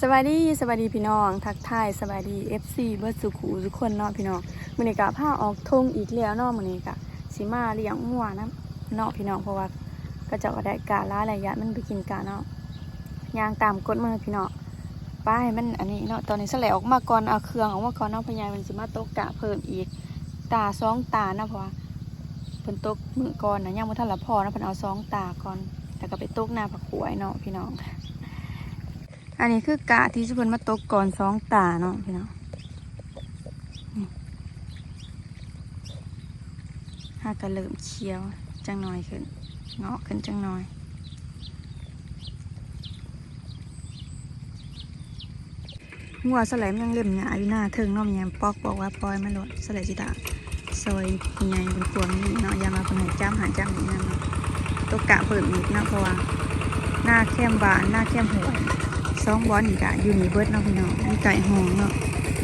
สวัสดีสวัสดีพี่น้อง ทักทายสวัสดี FC เบิร์ดสุขูทุกคนเนาะพี่น้องมือนี้ก็พาออกทงอีกแล้วเนาะมือนี้ก็สิมาเลี้ยงงัวนะเนาะพี่น้องเพราะว่าก็จะได้กาล้าระยะมันไปกินกาเนาะยางตามกฎมือพี่น้องป้ายมันอันนี้เนาะตอนนี้สลายออกมาก่อนเอาเครื่องออกมาก่อนเนาะพยายมันสิมาตกกะเพิ่มอีก ตาสองตานะเพราะว่าเพิ่นตกมือก่อนนะยังบ่ทันละพอนะเพิ่นเอาสองตาก่อนแล้วก็ไปตกหน้าผักขวยเนาะพี่น้อง อันนี้คือกะที่สุพรรณมาตกก่อนสองตาเนาะพี่น้องหากระเริ่มเขียวจังหน่อยขึ้น เงาะขึ้นจังหน่อยงัวสไลมนยังเล่มหยาอยู่หน้าเทิงน้องยังปอกบอกว่าปล่อยมาหลดสไลจิตาซอยใหญ่เป็นพวนี่เนาะอยามาเป็นหจ้ำหาจ้ำนี่นั่นเนาะตกกะเพิ่มอีกนะเพราะว่าหน้าเข้มบานหน้าเข้มหัว สองบอลอีกะอยู่นี่เบิดเนาะพี่น้องมีไก่หองเนาะ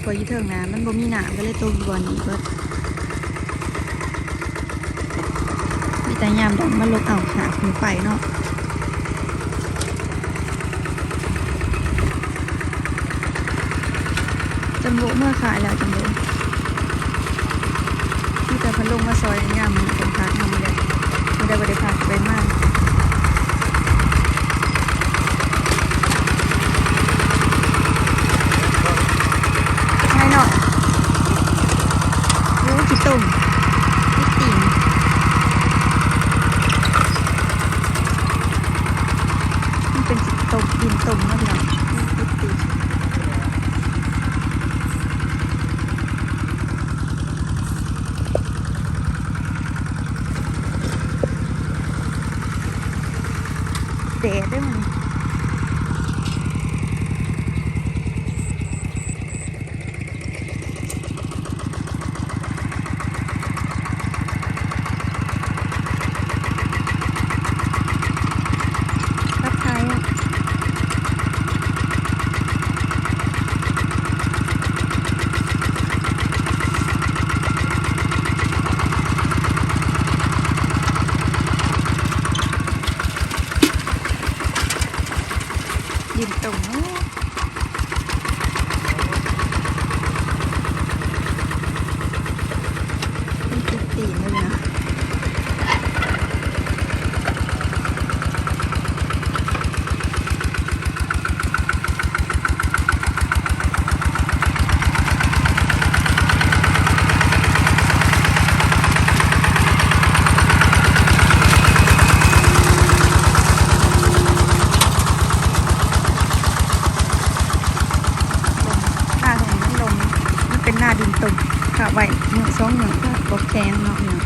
พอยู่เทิงนะมันบ่มีหนามก็เลยตกอยู่บอลนี่เบิดมีแต่ยามดำมันลกเอาหาขึ้นไปเนาะจำโบเมื่อขายแล้วจำโบที่แต่พันลงมาซอยยามมันเป็นพักทำเลยไม่ได้บริพาไปมาก ใช่เนาะรู้กี่ตุ่มกี่ติ่งมันเป็นสิตุ่มดินตุ่มนะพี่น้องกี่ติ่ง เดดด้วยมัน ทักทายอะยืนตรงเนอะมันติดตีนเลยนะ หน้าตรงนี้ลงมันเป็นหน้าดินตุ่มค่ะ ไว้หนึ่งสองหนึ่งก็บกแข็งเนาะเนาะ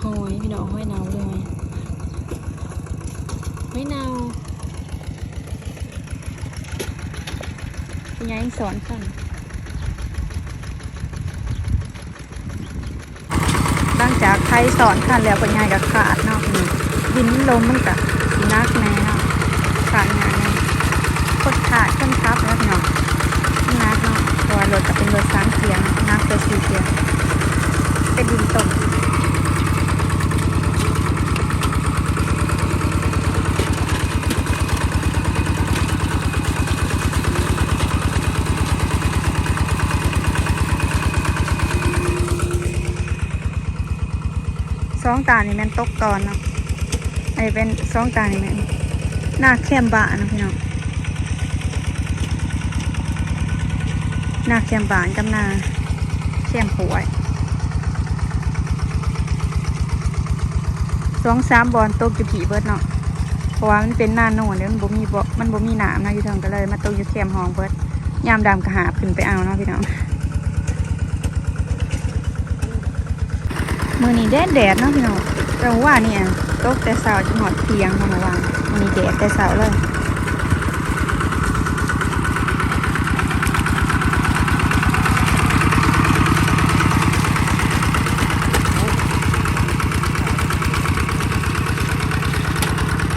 หอยพี่น้องหอยเนาเลยหอยเนาคุณยายยัง สอนค่ะหลังจากใครสอนขันแล้วเป็นไงกับขาดเนาะนี่ดินลมมันกับนักแน่เนาะขาดงานแน่คนขาดคนทับแล้วพี่น้องนักเนาะเพราะว่ารถจะเป็นรถสามเสียงนักตัวสี่เสียงเป็นดินตก สองตานี่แม่นตกก่อนเนาะไอ้เป็นสองตานี่แม่นหน้าเข้มบะนะพี่น้องหน้าแคมบานกับหน้าแคมป่วยสองสามบอลตกอยู่ผีเบิดเนาะเพราะว่ามันเป็นหน้าโน่นเดี๋ยมันบ่มีบ่มันบ่มีหนามนะอยู่เทางก็เลย มาตกอยู่แคมห้องเบิร์ดยามดำก็หาบขึ้นไปเอาเนาะพี่น้อง มือนี้แดดแดดเนาะพี่น้องแต่ว่าเนี่ยตกแต่เสาจนหอดเพียงเมื่อวานมือนี้แดดแต่เสาเลย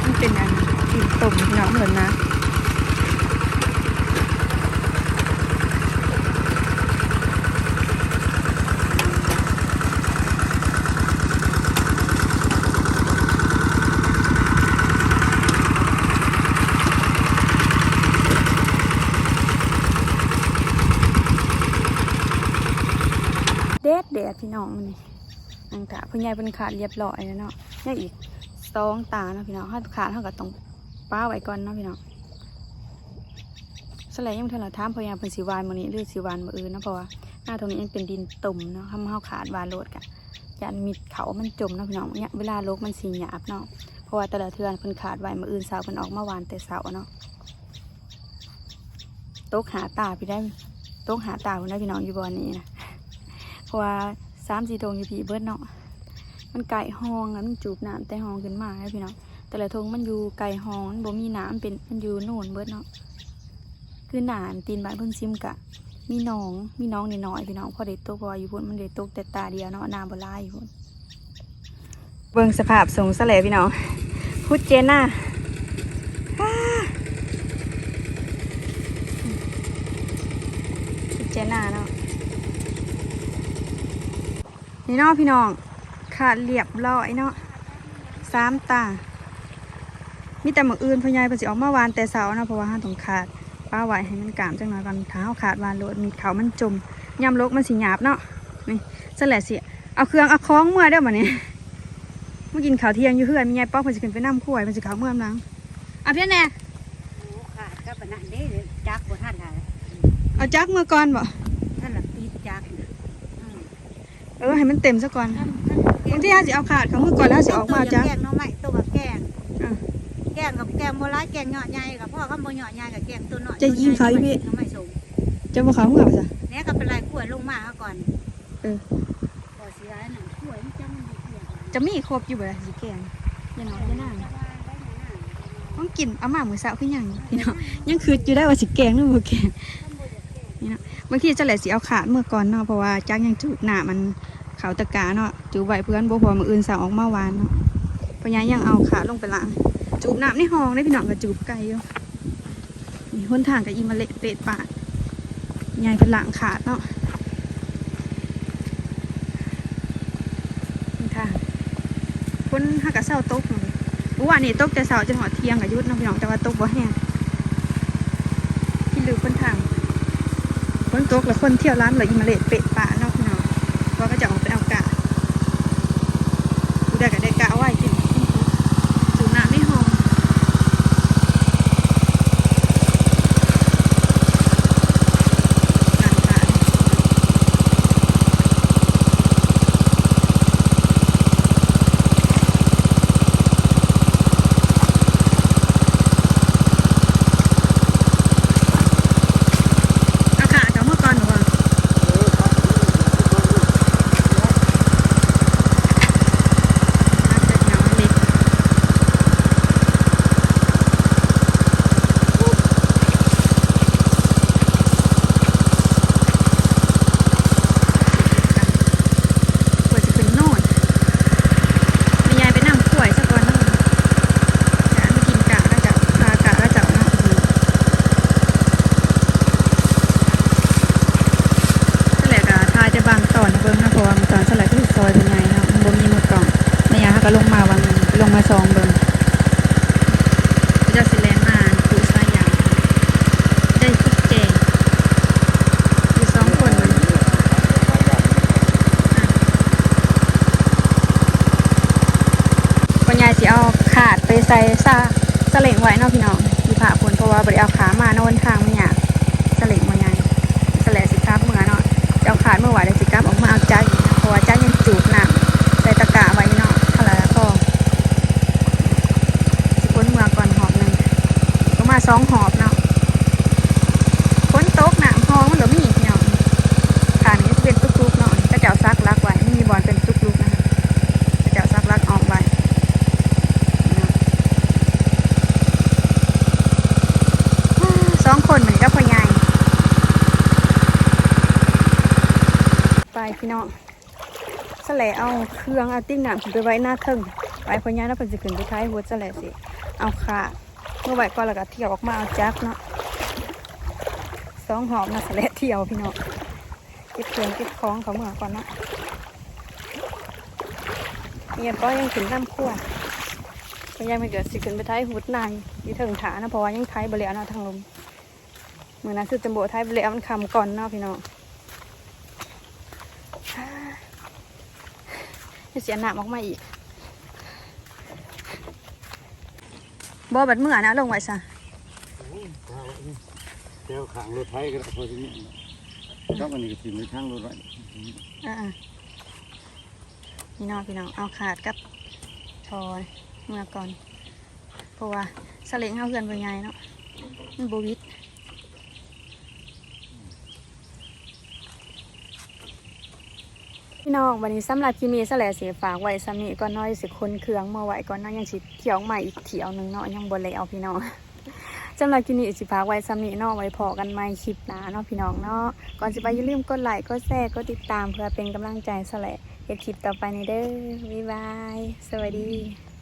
มันเป็นอันตุ่มนาะเหมือนนะแดดแดดพี่ น้องมันนี่อังกะพ่อใหญ่เป็นขาดเรียบร้อยแล้วเนาะยังอีกสองตาเนาะพี่น้องถ้าขาดเท่ากับต้องป้าไว้ก่อนเนาะพี่น้องสลายยังเท่าไหร่ถามพยายามเป็นสีวานมื้อนี้หรือสีวานมืออื่นนะเพราะว่าหน้าตรงนี้ยังเป็นดินตุ่มเนาะทำให้เฮาขาดวานโลดกะยันมิดเขามันจมเนาะพี่น้องเนี่ยเวลาลกมันสีหยาบเนาะเพราะว่าแต่ละเทือนเพิ่นขาดไว้มืออื่นสาร์เพิ่นออกมาวานแต่เสาเนาะโตกหาตาพี่ได้โตกหาตาพี่ได้พี่น้องอยู่บอนนี้นะเพราะว่า สามสี่ตรงอยู่พี่เบิดเนาะมันไก่ห้องแล้วมันจูบน้ำแต่ห้องขึ้นมาให้พี่เน้องแต่ละทงมันอยู่ไก่ห้องมันบ่มีน้ำเป็นมันอยู่โน่นเบิดเนาะคือหนานตีนบ้านเพิ่นซิมกะ มีน้องมีน้องนิดหน่อยพี่น้องพอได้ตกพราะว่าอยู่พุ่นมันได้ตกแต่ตาเดียวเนาะน้ำบ่หลายอยู่พุ่นเบิ่งสภาพสงสะแหลพี่น้องพุดเจน่าเนาะ นี่เนาะพี่น้องขาดเรียบร้อยเนาะสามตามีแต่หมึกอื่นพญายเพิ่นสิออกมาวานแต่เสาเนาะเพราะว่าห้าต้องขาดป้าไว้ให้มันกามจังหน่อยก่อนเท้าขาดวานโลดมีเขามันจมยำลกมันสิหยาบเนาะนี่สั่นแหละสิเอาเครื่องเอาคล้องเมื่อเด้อบัดนี้เมื่อกินข้าวเที่ยงอยู่เพื่อนมียายป๊อกเพิ่นสิขึ้นไปน้ำขั้วเพิ่นสิเขาเมื่อมนังอะเพี่อนแน่ขาดก็ปะนันเด้จักบ่ทันได้เอาจักเมื่อก่อนบ่ ท่านละปีจักน่ะ เออให้มันเต็มซะก่อนท่านบางทีเฮาสิเอาขาดเขาเมื่อก่อนแล้วสิออกมาเอาจักแกงน้องใหม่ตัวกับแกงอะแกงกับแกงโบราณแกงเหยอดใหญ่กับพ่อก็บ่เหยอดใหญ่กับแกงตัวน้อยจะยิงเขาอีพี่น้องใหม่สูงจะบ่เขาเมื่อบ่ซะเนี่ยก็เป็นไรขวดลงมาเขาก่อนเออบ่เสียนั่นขวดมันจะมันดีเสียจะมีครบอยู่บ่ล่ะสิแกงอย่าน้อยอย่านั่งต้องกินเอาหมาหมือสาวขึ้นอหย่างพี่น้องยังคืดอยู่ได้ว่าสิแกงหรือบ่แกงนี่เนาะบางทีจะแหละสิเอาขาดเมื่อก่อนเนาะเพราะว่าจักยังจูบหน้ามันเขาตะกาเนาะจูบไว้เพื่อนบ่พอมืออื่นสาวออกมาวานเนาะพรายังเอาขาลงไปล้างจูบน้ำในห้องได้พี่น้องก็จูบไก่อยู่นี่หนทางกับอีมาเละเป็ดปาดยายเป็นล้างขาดเนาะนี่ค่ะคนหักกะเศร้าตกเลยเมื่อวานนี้ตกแต่เสาจนหอเทียงกับยุทธน้องพี่น้องแต่ว่าตกบ่แห้งที่ลือคนทางคนตกแล้วคนเที่ยวร้านเลยอิมาเลตเป็ดป่าเนอกพี่น้องเพราะ ก็จะออกไปเอากะกูได้ก็ได้กะเอาไว้กินสูบน้ำไม่หอมการขาย เอาขาจากเมื่อก่อนหรือว่าน่าจะเหนียวเล็กกว่าจะขึ้นโน่นแม่ยายไปนั่งป่วยซะก่อนเนาะอยากไปกินกะแล้วจะพากะแล้วจะเอาเนาะ สลักอะทาจะบางตอนให้เบิ่งนะเพราะว่ามันตอนสลักคือซอยเป็นไงเนาะมันบ่มีมือกล่องในยาเขาก็ลงมาวันหนึงลง มาซองเบิ่งเจะสิแลนมาดูสายยางได้ทุกแจงอยู่สองคนมันปัญญาสิเอาขาดไปใส่ซาสเล็งไว้เนาะพี่น้องอยู่ผ่าผลเพราะว่าบ่ได้เอาขามาโน่นทางมันยากสเล็งมันยากสแลสิเอาขาดเมื่อไหวเลยสิกลับออกมาเอาจักอีกนะเพราะว่าจักยังจูบหนักใส่ตะกร้าไว้เนาะเท่าไหร่แล้วก็สิพ้นเมืองก่อนหอบหนึ่งก็มา สองหอบเนาะฝนตกหนักห้องมันเหลือมีอีกเนาะทางนี้เป็นตุกๆเนาะก็จะเอาซักลักไว้ไม่มีบอลเป็นตุกๆนะคะก็จะเอาซักลักออกไว้เนาะสองคนเหมือนกับพ่อใหญ่ไปพี่น้องสแลเอาเครื่องเอาติ้งหนามไปไว้หน้าเทิงไปพญาแล้วเพิ่นสิขึ้นไปท้ายหัวสแลสิเอาขา เมื่อไหวก่อนแล้วก็เที่ยวออกมาเอาจักเนาะสองหอบนะสแหละเที่ยวพี่น้องเก็บเครื่องเก็บของเขาเมื่อก่อนเนาะเนี่ยก็ยังถึงน้ำขั้วพญาไม่เกิดสิขึ้นไปท้ายหุดนายยี่เทิงถานะเพราะว่ายังท้ายบริเวณเนาะทางลมเมื่อนั้นคือจำโบท้ายบริเวณมันคำก่อนเนาะพี่น้องจะเสียหนามออกมาอีก บอบัดเมื่อนะลงไว้ซะเจ้าขางรถไทยก็ได้พอที่นี่ก็มันนี่ก็ถิ่มในข้างรถไว้อ่าพี่น้องพี่น้องเอาขาดกับทอเมื่อก่อน เพราะว่าสลิงเขาเพื่อนเป็นไงเนาะมันบวิด พี่น้องวันนี้สำหรับที่มีสแลเสียฝากไว้สำนีก็น้อยสิคนเครื่องมาไว้ก่อนเนาะยังสิเที่ยวใหม่อีกเที่ยวหนึ่งเนาะยังบนเลยเอาพี่น้องสำหรับคลิปนี้สิพากไว้สามีเนาะไว้พอกันใหม่คลิปหน้าเนาะพี่น้องเนาะก่อนจะไปอย่าลืมกดไลค์กดแชร์กดติดตามเพื่อเป็นกำลังใจสและเฮ็ดคลิปต่อไปในเด้อบ๊ายบาย สวัสดี